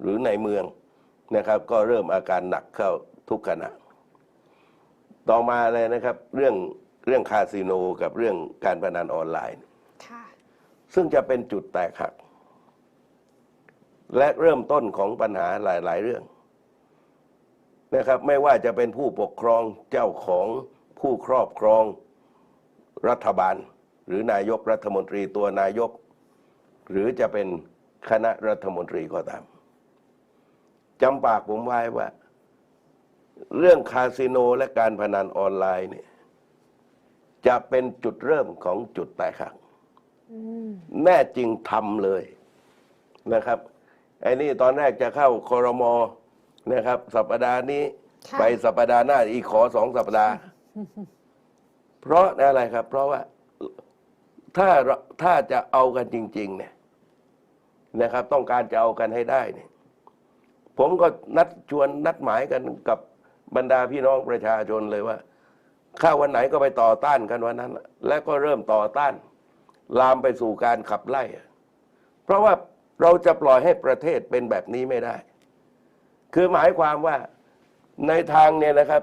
หรือในเมืองนะครับ ก็เริ่มอาการหนักเข้าทุกขณะ ต่อมาเลยนะครับ เรื่องเรื่องคาสิโนกับเรื่องการพนันออนไลน์ค่ะซึ่งจะเป็นจุดแตกหัก และเริ่มต้นของปัญหาหลาย ๆ เรื่องนะครับ ไม่ว่าจะเป็นผู้ปกครองเจ้าของผู้ครอบครองรัฐบาล หรือนายกรัฐมนตรีตัวนายก หรือจะเป็นคณะรัฐมนตรีก็ตาม จำปากผมไว้ว่า เรื่องคาสิโนและการพนันออนไลน์เนี่ยจะเป็นจุดเริ่มของจุดแตกหักอืมแน่จริงทำเลยนะครับไอ้นี่ตอนแรกจะเข้าคอรมอนะครับ สัปดาห์นี้ค่ะไปสัปดาห์หน้าอีกขอสองสัปดาห์ เพราะอะไรครับ เพราะว่าถ้าเราถ้าจะเอากันจริง ๆ เนี่ยนะครับ ต้องการจะเอากันให้ได้เนี่ย ผมก็นัดชวนนัดหมายกันกับบรรดาพี่น้องประชาชนเลยว่า ข้าวันไหนก็ไปต่อต้านกันวันนั้น และก็เริ่มต่อต้าน ลามไปสู่การขับไล่ เพราะว่าเราจะปล่อยให้ประเทศเป็นแบบนี้ไม่ได้ คือหมายความว่าในทางเนี่ยนะครับ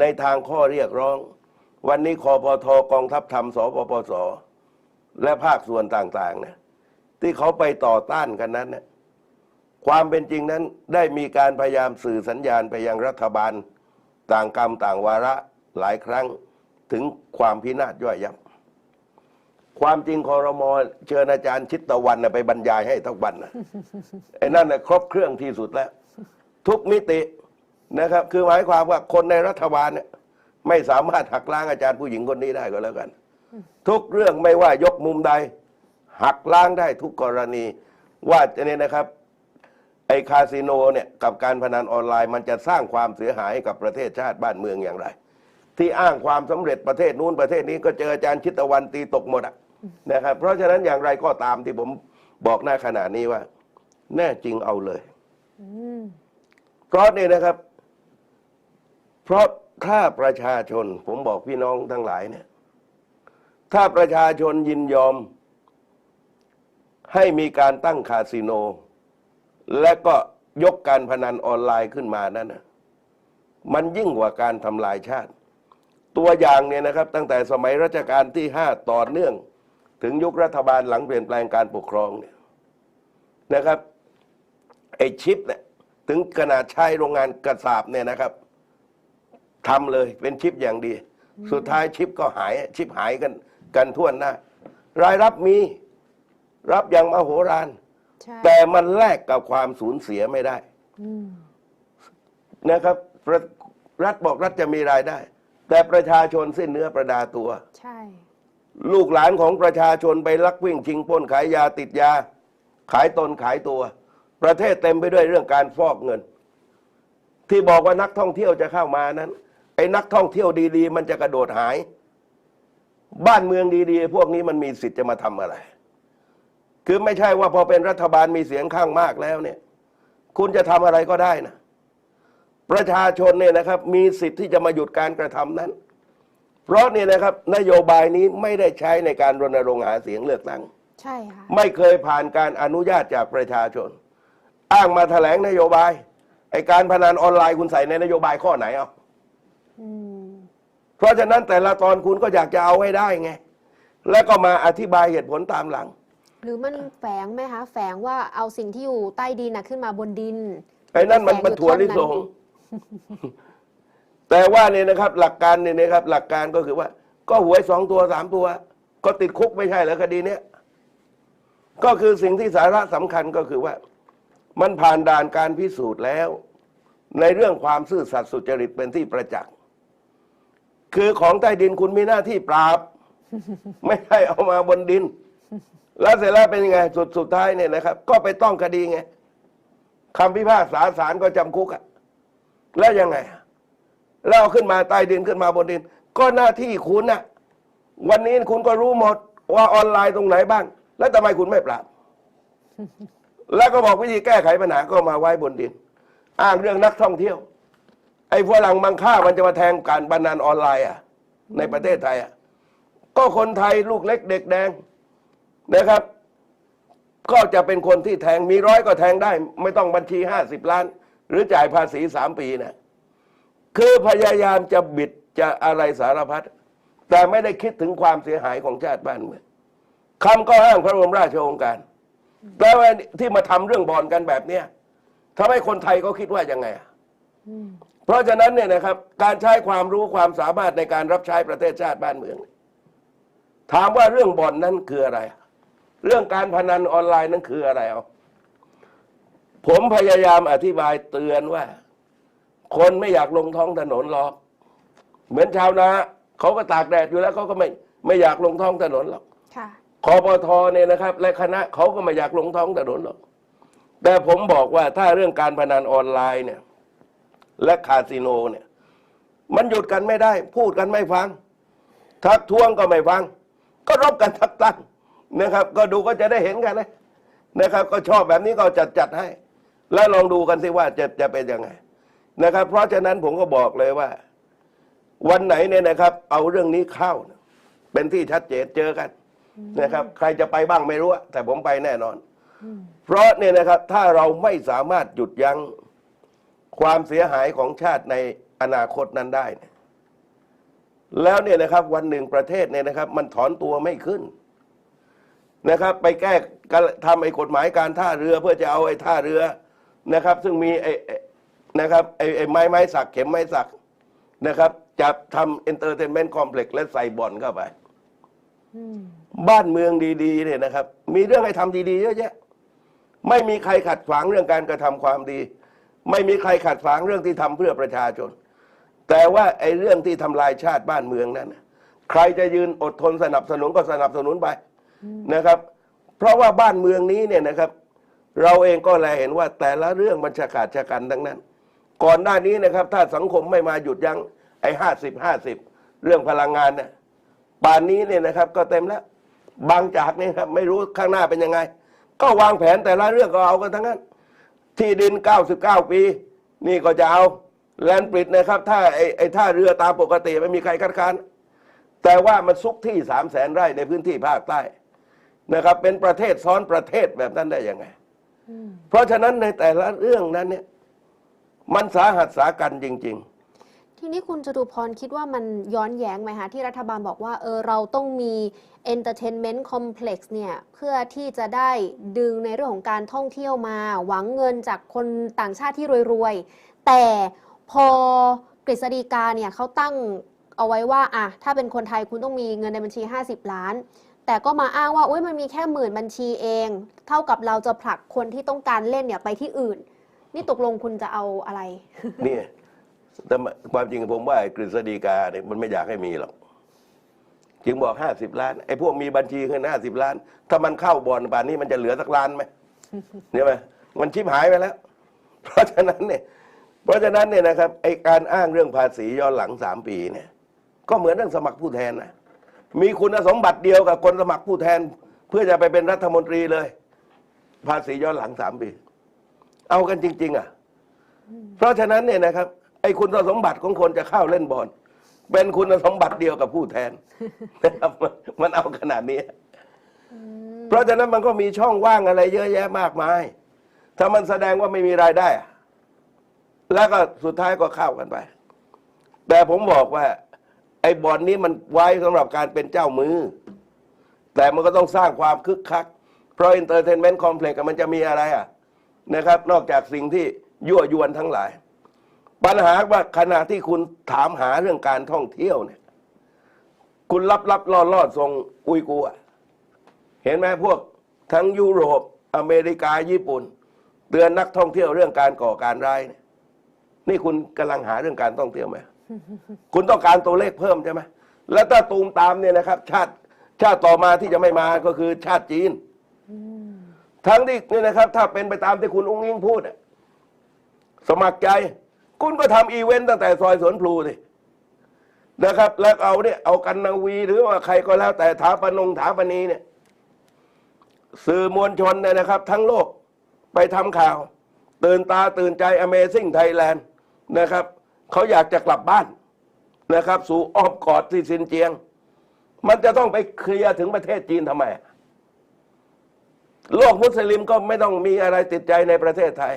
ในทางข้อเรียกร้อง วันนี้คอปทกองทัพธรรมสปปสและภาคส่วนต่างๆเนี่ยที่เขาไปต่อต้านกันนั้นเนี่ย ความเป็นจริงนั้นได้มีการพยายามสื่อสัญญาณไปยังรัฐบาล ต่างกรรมต่างวาระหลายครั้งถึงความพินาศย่อยยับ ความจริงคอรมอเชิญอาจารย์ชิตตะวันน่ะไปบรรยายให้ทั้งวันนะไอ้นั่นน่ะครบเครื่องที่สุดแล้ว ทุกมิตินะครับ คือหมายความว่าคนในรัฐบาลเนี่ยไม่สามารถหักล้างอาจารย์ผู้หญิงคนนี้ได้ก็แล้วกัน ทุกเรื่องไม่ว่ายกมุมใด หักล้างได้ทุกกรณีว่าจะเนี่ยนะครับ ไอ้คาสิโนเนี่ยกับการพนันออนไลน์มันจะสร้างความเสียหายให้กับประเทศชาติบ้านเมืองอย่างไร ที่อ้างความสำเร็จประเทศนู้นประเทศนี้ก็เจออาจารย์ชิตวันตีตกหมดอะนะครับเพราะฉะนั้นอย่างไรก็ตามที่ผมบอกหน้าขณะนี้ว่า แน่จริงเอาเลยเพราะนี่นะครับ เพราะถ้าประชาชน ผมบอกพี่น้องทั้งหลายเนี่ย ถ้าประชาชนยินยอม ให้มีการตั้งคาสิโน และก็ยกการพนันออนไลน์ขึ้นมานั้นนะมันยิ่งกว่าการทำลายชาติ ตัวอย่างเนี่ยนะครับ ตั้งแต่สมัยรัชกาลที่ห้าต่อเนื่อง ถึงยุครัฐบาลหลังเปลี่ยนแปลงการปกครองเนี่ยนะครับไอชิปเนี่ยถึงขนาดใช้โรงงานกระสาบเนี่ยนะครับทำเลยเป็นชิปอย่างดี สุดท้ายชิปก็หายชิปหายกันกันทั่วหน้ารายรับมีรับอย่างมโหฬาร แต่มันแลกกับความสูญเสียไม่ได้อืมนะครับรัฐรัฐบอกรัฐจะมีรายได้ แต่ประชาชนสิ้นเนื้อประดาตัว ใช่ ลูกหลานของประชาชนไปลักวิ่งชิงปล้นขายยาติดยา ขายตนขายตัว ประเทศเต็มไปด้วยเรื่องการฟอกเงิน ที่บอกว่านักท่องเที่ยวจะเข้ามานั้น ไอ้นักท่องเที่ยวดี ๆ มันจะกระโดดหาย บ้านเมืองดี ๆ พวกนี้มันมีสิทธิ์จะมาทำอะไร คือไม่ใช่ว่าพอเป็นรัฐบาลมีเสียงข้างมากแล้วเนี่ย คุณจะทำอะไรก็ได้นะ ประชาชนเนี่ยนะครับ มีสิทธิ์ที่จะมาหยุดการกระทำนั้น เพราะเนี่ยนะครับ นโยบายนี้ไม่ได้ใช้ในการรณรงค์หาเสียงเลือกตั้ง ใช่ค่ะ ไม่เคยผ่านการอนุญาตจากประชาชน อ้างมาแถลงนโยบายไอการพนันออนไลน์คุณใส่ในนโยบายข้อไหนเอาอืม เพราะฉะนั้นแต่ละตอนคุณก็อยากจะเอาให้ได้ไง แล้วก็มาอธิบายเหตุผลตามหลัง หรือมันแฝงไหมคะ แฝงว่าเอาสิ่งที่อยู่ใต้ดินน่ะขึ้นมาบนดินไอ้นั่นมันบรรทวนลิสงแต่ว่าเนี่ยนะครับ หลักการเนี่ยนะครับ หลักการก็คือว่า ก็หวยสองตัวสามตัว ก็ติดคุกไม่ใช่เหรอคดีเนี้ยก็คือสิ่งที่สาระสำคัญก็คือว่า มันผ่านด่านการพิสูจน์แล้ว ในเรื่องความซื่อสัตย์สุจริตเป็นที่ประจักษ์คือของใต้ดินคุณมีหน้าที่ปราบ ไม่ใช่เอามาบนดิน แล้วเสร็จแล้วเป็นยังไงสุดสุดท้ายเนี่ยนะครับ ก็ไปต้องคดีไงคำพิพากษาศาลก็จำคุกอะแล้วยังไงแล้วเอาขึ้นมาใต้ดินขึ้นมาบนดิน ก็หน้าที่คุณนะวันนี้คุณก็รู้หมดว่าออนไลน์ตรงไหนบ้าง แล้วทำไมคุณไม่ปราบ แล้วก็บอกวิธีแก้ไขปัญหาก็มาไว้บนดิน อ้างเรื่องนักท่องเที่ยว ไอ้ฝรั่งบางค่ามันจะมาแทงการบันนานออนไลน์อะในประเทศไทยอะก็คนไทยลูกเล็กเด็กแดง นะครับ ก็จะเป็นคนที่แทงมีร้อยก็แทงได้ ไม่ต้องบัญชีห้าสิบล้าน หรือจ่ายภาษีสามปีนะคือพยายามจะบิดจะอะไรสารพัดแต่ไม่ได้คิดถึงความเสียหายของชาติบ้านเมืองคำก็อ้างพระบรมราชโองการแปลว่าที่มาทำเรื่องบอลกันแบบเนี้ยทำให้คนไทยเขาคิดว่ายังไงอะเพราะฉะนั้นเนี่ยนะครับ การใช้ความรู้ความสามารถในการรับใช้ประเทศชาติบ้านเมือง ถามว่าเรื่องบอนนั้นคืออะไร เรื่องการพนันออนไลน์นั้นคืออะไรเอาผมพยายามอธิบายเตือนว่า คนไม่อยากลงท้องถนนหรอก เหมือนชาวนาเขาก็ตากแดดอยู่แล้วเขาก็ไม่ไม่อยากลงท้องถนนหรอกค่ะคอปทเนี่ยนะครับ และคณะเขาก็ไม่อยากลงท้องถนนหรอก แต่ผมบอกว่าถ้าเรื่องการพนันออนไลน์เนี่ย และคาสิโนเนี่ย มันหยุดกันไม่ได้ พูดกันไม่ฟัง ทักท้วงก็ไม่ฟัง ก็รบกันทักตั้ง นะครับ ก็ดูก็จะได้เห็นกันนะนะครับ ก็ชอบแบบนี้ก็จัดจัดให้ แล้วลองดูกันสิว่าจะจะเป็นยังไงนะครับ เพราะฉะนั้นผมก็บอกเลยว่า วันไหนเนี่ยนะครับ เอาเรื่องนี้เข้า เป็นที่ชัดเจนเจอกันนะครับ ใครจะไปบ้างไม่รู้แต่ผมไปแน่นอน เพราะเนี่ยนะครับถ้าเราไม่สามารถหยุดยั้งความเสียหายของชาติในอนาคตนั้นได้ แล้วเนี่ยนะครับ วันหนึ่งประเทศเนี่ยนะครับ มันถอนตัวไม่ขึ้น นะครับ ไปแก้การทำไอ้กฎหมายการท่าเรือเพื่อจะเอาไอ้ท่าเรือนะครับ ซึ่งมีไอ้ไอ้นะครับไอ้ไอ้ไม้ไม้สักเข็มไม้สักนะครับ จะทำเอนเตอร์เทนเมนต์คอมเพล็กซ์และใส่บ่อนเข้าไปอืมบ้านเมืองดีๆเนี่ยนะครับ มีเรื่องให้ทำดีๆเยอะแยะไม่มีใครขัดขวางเรื่องการกระทำความดี ไม่มีใครขัดขวางเรื่องที่ทำเพื่อประชาชน แต่ว่าไอ้เรื่องที่ทำลายชาติบ้านเมืองนั้นน่ะใครจะยืนอดทนสนับสนุนก็สนับสนุนไป นะครับ เพราะว่าบ้านเมืองนี้เนี่ยนะครับ เราเองก็แลเห็นว่าแต่ละเรื่องมันฉกาจฉกันทั้งนั้น ก่อนหน้านี้นะครับ ถ้าสังคมไม่มาหยุดยั้งไอ้ห้าสิบห้าสิบเรื่องพลังงานเนี่ยป่านนี้เนี่ยนะครับ ก็เต็มแล้ว บางจากเนี่ยครับไม่รู้ข้างหน้าเป็นยังไง ก็วางแผนแต่ละเรื่องก็เอากันทั้งนั้น ที่ดิน 99 ปี นี่ก็จะเอาแลนด์ปริดนะครับ ถ้าไอ้ไอ้ท่าเรือตามปกติไม่มีใครคัดค้านแต่ว่ามันซุกที่3 0 0แสนไร่ในพื้นที่ภาคใต้ นะครับ เป็นประเทศซ้อนประเทศแบบนั้นได้ยังไงอืมเพราะฉะนั้นในแต่ละเรื่องนั้นเนี่ยมันสาหัสสากันจริง ๆทีนี้คุณจตุพรคิดว่ามันย้อนแย้งไหมคะที่รัฐบาลบอกว่าเออเราต้องมี entertainment complex เนี่ยเพื่อที่จะได้ดึงในเรื่องของการท่องเที่ยวมา หวังเงินจากคนต่างชาติที่รวยๆ แต่พอกฤษฎีกาเนี่ยเขาตั้งเอาไว้ว่าอะถ้าเป็นคนไทยคุณต้องมีเงินในบัญชี 50 ล้าน แต่ก็มาอ้างว่าอุ้ยมันมีแค่หมื่นบัญชีเอง เท่ากับเราจะผลักคนที่ต้องการเล่นเนี่ยไปที่อื่น นี่ตกลงคุณจะเอาอะไร นี่แต่ความจริงผมว่าไอ้กฤษฎีกาเนี่ยมันไม่อยากให้มีหรอกจึงบอกห้าสิบล้านไอ้พวกมีบัญชีเงินห้าสิบล้าน ถ้ามันเข้าบ่อนป่านนี้มันจะเหลือสักล้านไหมเนี่ยไหมมันชิบหายไปแล้ว เพราะฉะนั้นเนี่ย เพราะฉะนั้นเนี่ยนะครับไอ้การอ้างเรื่องภาษีย้อนหลังสามปีเนี่ย ก็เหมือนเรื่องสมัครผู้แทนนะ มีคุณสมบัติเดียวกับคนสมัครผู้แทน เพื่อจะไปเป็นรัฐมนตรีเลย ภาษีย้อนหลังสามปี เอากันจริง ๆ อะ เพราะฉะนั้นเนี่ยนะครับ ไอ้คุณสมบัติของคนจะเข้าเล่นบอลเป็นคุณสมบัติเดียวกับผู้แทนนะครับมันเอาขนาดนี้ เพราะฉะนั้นมันก็มีช่องว่างอะไรเยอะแยะมากมาย ถ้ามันแสดงว่าไม่มีรายได้ แล้วก็สุดท้ายก็เข้ากันไป แต่ผมบอกว่า ไอ้บอลนี้มันไว้สำหรับการเป็นเจ้ามือ แต่มันก็ต้องสร้างความคึกคัก เพราะ Entertainment Complex อะมันจะมีอะไรอะนะครับ นอกจากสิ่งที่ยั่วยวนทั้งหลาย ปัญหาว่าขณะที่คุณถามหาเรื่องการท่องเที่ยวเนี่ย คุณรับรับล่อล่อส่งอุยกัวเห็นไหมพวกทั้งยุโรปอเมริกาญี่ปุ่น เตือนนักท่องเที่ยวเรื่องการก่อการร้ายเนี่ยนี่คุณกำลังหาเรื่องการท่องเที่ยวไหม คุณต้องการตัวเลขเพิ่มใช่ไหมแล้วถ้าตูมตามเนี่ยนะครับ ชาติชาติต่อมาที่จะไม่มาก็คือชาติจีน ทั้งที่นี่นะครับ ถ้าเป็นไปตามที่คุณอุ้งอิงพูดอะสมัครใจ คุณก็ทำอีเวนต์ตั้งแต่ซอยสวนพลูสินะครับ แล้วเอาเนี่ยเอากันนาวีหรือว่าใครก็แล้วแต่ถาปนงถาปนีเนี่ย สื่อมวลชนเนี่ยนะครับ ทั้งโลกไปทำข่าว ตื่นตาตื่นใจ Amazing Thailand นะครับ เขาอยากจะกลับบ้านนะครับ สู่อ้อมกอดที่ซินเจียง มันจะต้องไปเคลียร์ถึงประเทศจีนทำไม โลกมุสลิมก็ไม่ต้องมีอะไรติดใจในประเทศไทย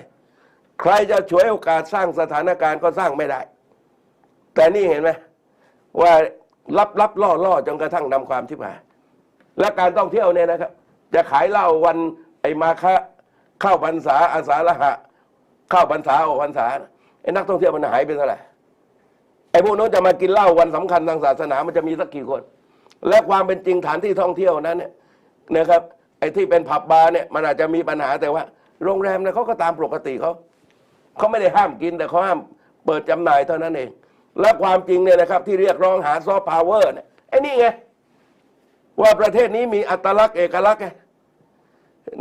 ใครจะฉวยโอกาสสร้างสถานการณ์ก็สร้างไม่ได้ แต่นี่เห็นไหมว่ารับรับล่อล่อจนกระทั่งนำความที่มา และการท่องเที่ยวเนี่ยนะครับ จะขายเหล้าวันไอ้มาคะเข้าพรรษาอาสาฬหะ เข้าพรรษาออกพรรษา ไอ้นักท่องเที่ยวมันหายไปเท่าไหร่ไอ้พวกโน้นจะมากินเหล้าวันสำคัญทางศาสนามันจะมีสักกี่คน และความเป็นจริงฐานที่ท่องเที่ยวนั้นเนี่ยนะครับ ไอ้ที่เป็นผับบาร์เนี่ยมันอาจจะมีปัญหาแต่ว่า โรงแรมเนี่ยเขาก็ตามปกติเขาเขาไม่ได้ห้ามกินแต่เขาห้ามเปิดจำหน่ายเท่านั้นเอง และความจริงเนี่ยนะครับ ที่เรียกร้องหาซอฟต์พาวเวอร์เนี่ยไอ้นี่ไงว่าประเทศนี้มีอัตลักษณ์เอกลักษณ์ไง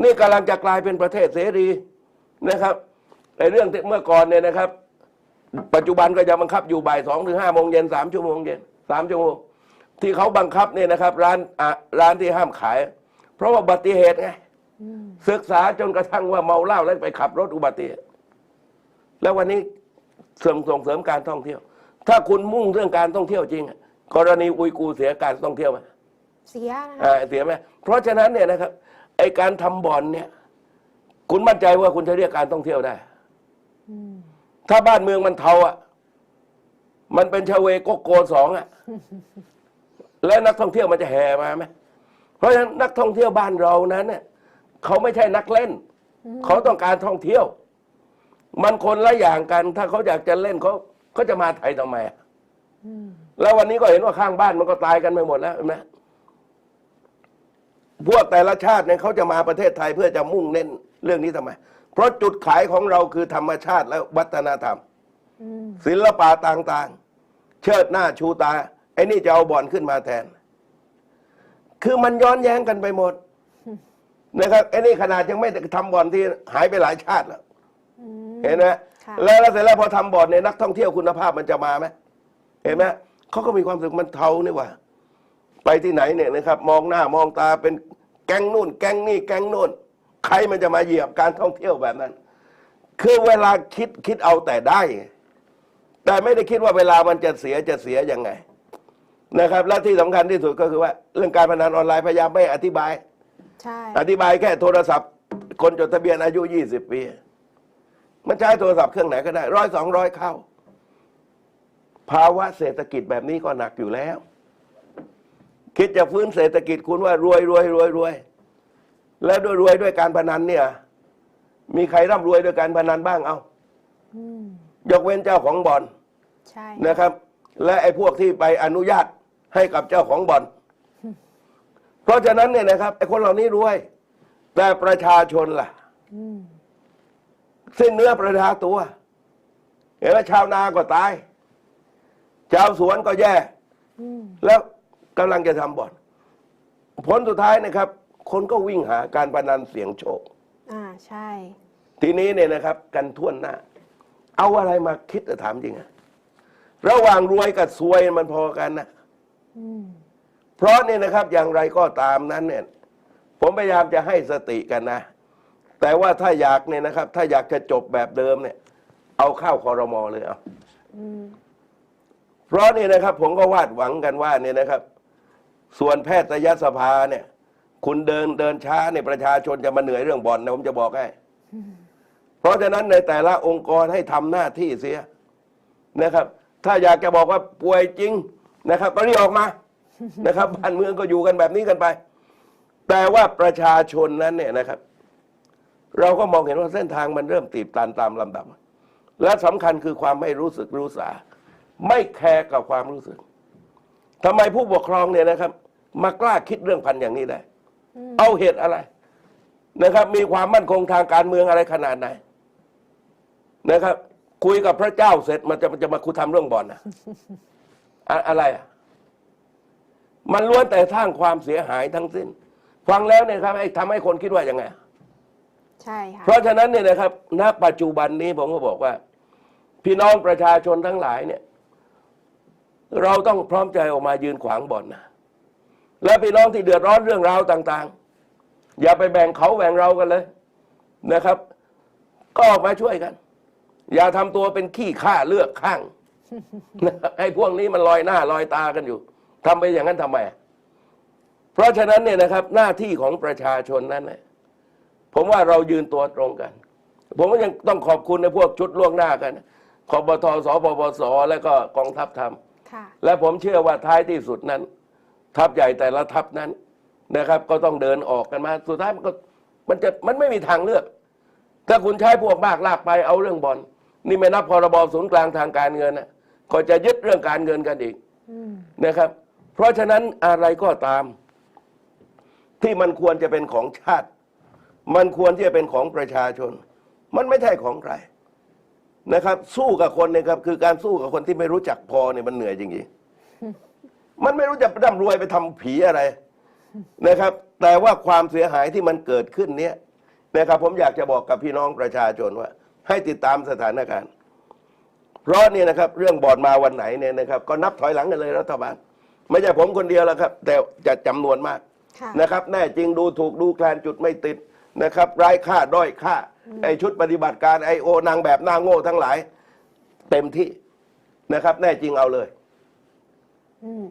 นี่กำลังจะกลายเป็นประเทศเสรีนะครับไอ้เรื่องเมื่อก่อนเนี่ยนะครับ ปัจจุบันก็จะบังคับอยู่บ่ายสองถึงห้าโมงเย็นสามชั่วโมงเย็นสามชั่วโมงที่เขาบังคับเนี่ยนะครับ ร้านอะร้านที่ห้ามขาย เพราะว่าอุบัติเหตุไงศึกษาจนกระทั่งว่าเมาเหล้าแล้วไปขับรถอุบัติเหตุแล้ววันนี้เสริมส่งเสริมการท่องเที่ยว ถ้าคุณมุ่งเรื่องการท่องเที่ยวจริงอะกรณีอุยกูร์เสียการท่องเที่ยวไหมเสียนะคะอ่าเสียไหมเพราะฉะนั้นเนี่ยนะครับไอการทำบ่อนเนี่ย คุณมั่นใจว่าคุณจะเรียกการท่องเที่ยวได้ ถ้าบ้านเมืองมันเทาอะ มันเป็นชาเวโกโกสองอะ แล้วนักท่องเที่ยวมันจะแห่มาไหมเพราะฉะนั้นนักท่องเที่ยวบ้านเรานั้นเนี่ยเขาไม่ใช่นักเล่น เขาต้องการท่องเที่ยว มันคนละอย่างกัน ถ้าเขาอยากจะเล่นเขาเขาจะมาไทยทำไมอะแล้ววันนี้ก็เห็นว่าข้างบ้านมันก็ตายกันไปหมดแล้วเห็นไหมพวกแต่ละชาติเนี่ยเขาจะมาประเทศไทยเพื่อจะมุ่งเน้นเรื่องนี้ทำไม เพราะจุดขายของเราคือธรรมชาติและวัฒนธรรม ศิลปะต่างๆ เชิดหน้าชูตา ไอ้นี่จะเอาบ่อนขึ้นมาแทน คือมันย้อนแย้งกันไปหมดนะครับไอ้นี่ขนาดยังไม่ได้ทำบ่อนที่หายไปหลายชาติแล้วเห็นไหมค่ะแล้วแล้วเสร็จแล้วพอทำบ่อนเนี่ยนักท่องเที่ยวคุณภาพมันจะมาไหมเห็นไหมเขาก็มีความรู้สึกมันเทานี่หว่า ไปที่ไหนเนี่ยนะครับ มองหน้ามองตาเป็นแก๊งนู่น แก๊งนี่แก๊งนู่น ใครมันจะมาเหยียบการท่องเที่ยวแบบนั้น คือเวลาคิดคิดเอาแต่ได้ แต่ไม่ได้คิดว่าเวลามันจะเสียจะเสียยังไงนะครับ และที่สำคัญที่สุดก็คือว่า เรื่องการพนันออนไลน์พยายามไม่อธิบายใช่อธิบายแค่โทรศัพท์ คนจดทะเบียนอายุ20ปี มันใช้โทรศัพท์เครื่องไหนก็ได้ร้อยสองร้อยเข้า ภาวะเศรษฐกิจแบบนี้ก็หนักอยู่แล้ว คิดจะฟื้นเศรษฐกิจคุณว่ารวยรวยรวยรวย แล้วด้วยรวยด้วยการพนันเนี่ย มีใครร่ำรวยด้วยการพนันบ้างเอาอืมยกเว้นเจ้าของบ่อนใช่นะครับ และไอ้พวกที่ไปอนุญาตให้กับเจ้าของบ่อน เพราะฉะนั้นเนี่ยนะครับไอ้คนเหล่านี้รวย แต่ประชาชนล่ะ อืมสิ้นเนื้อประดาตัว เห็นไหมชาวนาก็ตาย ชาวสวนก็แย่ อืมแล้วกำลังจะทำบ่อน ผลสุดท้ายนะครับ คนก็วิ่งหาการพนันเสี่ยงโชค อ่าใช่ ทีนี้เนี่ยนะครับ กันท่วนหน้า เอาอะไรมาคิดจะถามจริงอะระหว่างรวยกับซวยมันพอกันนะอืมเพราะเนี่ยนะครับอย่างไรก็ตามนั้นเนี่ยผมพยายามจะให้สติกันนะ แต่ว่าถ้าอยากเนี่ยนะครับ ถ้าอยากจะจบแบบเดิมเนี่ย เอาเข้าคอรมอเลยเอาอืมเพราะนี่นะครับ ผมก็วาดหวังกันว่าเนี่ยนะครับ ส่วนแพทยสภาเนี่ย คุณเดินเดินช้าเนี่ยประชาชนจะมาเหนื่อยเรื่องบ่อนนะผมจะบอกให้ เพราะฉะนั้นในแต่ละองค์กรให้ทำหน้าที่เสียนะครับ ถ้าอยากจะบอกว่าป่วยจริงนะครับ ก็รีบออกมานะครับบ้านเมืองก็อยู่กันแบบนี้กันไป แต่ว่าประชาชนนั้นเนี่ยนะครับ เราก็มองเห็นว่าเส้นทางมันเริ่มตีบตันตามลำดับ และสำคัญคือความไม่รู้สึกรู้สา ไม่แคร์กับความรู้สึกทำไมผู้ปกครองเนี่ยนะครับ มากล้าคิดเรื่องพันอย่างนี้ได้ เอาเหตุอะไรนะครับ มีความมั่นคงทางการเมืองอะไรขนาดไหนนะครับ คุยกับพระเจ้าเสร็จมันจะมันจะมาคุยทำเรื่องบ่อนนะอะอะไรอะมันล้วนแต่สร้างความเสียหายทั้งสิ้น ฟังแล้วเนี่ยครับไอ้ทำให้คนคิดว่ายังไง ใช่ค่ะเพราะฉะนั้นเนี่ยนะครับ ณ ปัจจุบันนี้ผมก็บอกว่า พี่น้องประชาชนทั้งหลายเนี่ย เราต้องพร้อมใจออกมายืนขวางบ่อนนะและพี่น้องที่เดือดร้อนเรื่องราวต่าง ๆ อย่าไปแบ่งเขาแบ่งเรากันเลยนะครับ ก็ออกมาช่วยกัน อย่าทำตัวเป็นขี้ข้าเลือกข้างนะครับให้พวกนี้มันลอยหน้าลอยตากันอยู่ทำไปอย่างนั้นทำไม เพราะฉะนั้นเนี่ยนะครับ หน้าที่ของประชาชนนั้นเนี่ยผมว่าเรายืนตัวตรงกัน ผมก็ยังต้องขอบคุณในพวกชุดล่วงหน้ากันคอบทสปปส และก็กองทัพทำค่ะและผมเชื่อว่าท้ายที่สุดนั้น ทัพใหญ่แต่ละทัพนั้น นะครับ ก็ต้องเดินออกกันมา สุดท้ายมันก็มันจะมันไม่มีทางเลือก ถ้าคุณใช้พวกมากลากไปเอาเรื่องบอลนี่ไม่นับพรบศูนย์กลางทางการเงินนะก็จะยึดเรื่องการเงินกันอีกอนะครับ เพราะฉะนั้นอะไรก็ตาม ที่มันควรจะเป็นของชาติ มันควรที่จะเป็นของประชาชน มันไม่ใช่ของใครนะครับ สู้กับคนนี่ยครับ คือการสู้กับคนที่ไม่รู้จักพอเนี่ยมันเหนื่อยจริงๆมันไม่รู้จะร่ำรวยไปทำผีอะไร นะครับ แต่ว่าความเสียหายที่มันเกิดขึ้นเนี้ยนะครับ ผมอยากจะบอกกับพี่น้องประชาชนว่า ให้ติดตามสถานการณ์ เพราะเนี่ยนะครับ เรื่องบอร์ดมาวันไหนเนี่ยนะครับ ก็นับถอยหลังกันเลยรัฐบาล ไม่ใช่ผมคนเดียวแล้วครับ แต่จะจำนวนมากค่ะนะครับ แน่จริงดูถูกดูแคลนจุดไม่ติดนะครับร้ายค่าด้อยค่าไอชุดปฏิบัติการไอโอนางแบบหน้าโง่ทั้งหลาย เต็มที่นะครับ แน่จริงเอาเลยอืม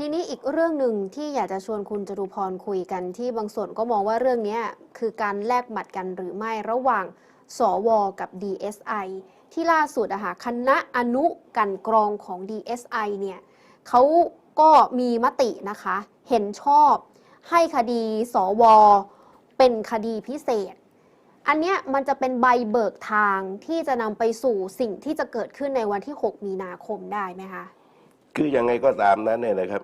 ทีนี้อีกเรื่องหนึ่งที่อยากจะชวนคุณจตุพรคุยกันที่บางส่วนก็มองว่าเรื่องนี้คือการแลกหมัดกันหรือไม่ระหว่างสวกับ DSI ที่ล่าสุดอะค่ะคณะอนุกันกรองของ DSI เนี่ยเขาก็มีมตินะคะ เห็นชอบให้คดีสว เป็นคดีพิเศษ อันเนี้ยมันจะเป็นใบเบิกทางที่จะนำไปสู่สิ่งที่จะเกิดขึ้นในวันที่ 6 มีนาคมได้ไหมคะ คือยังไงก็ตามนั้นเนี่ยนะครับ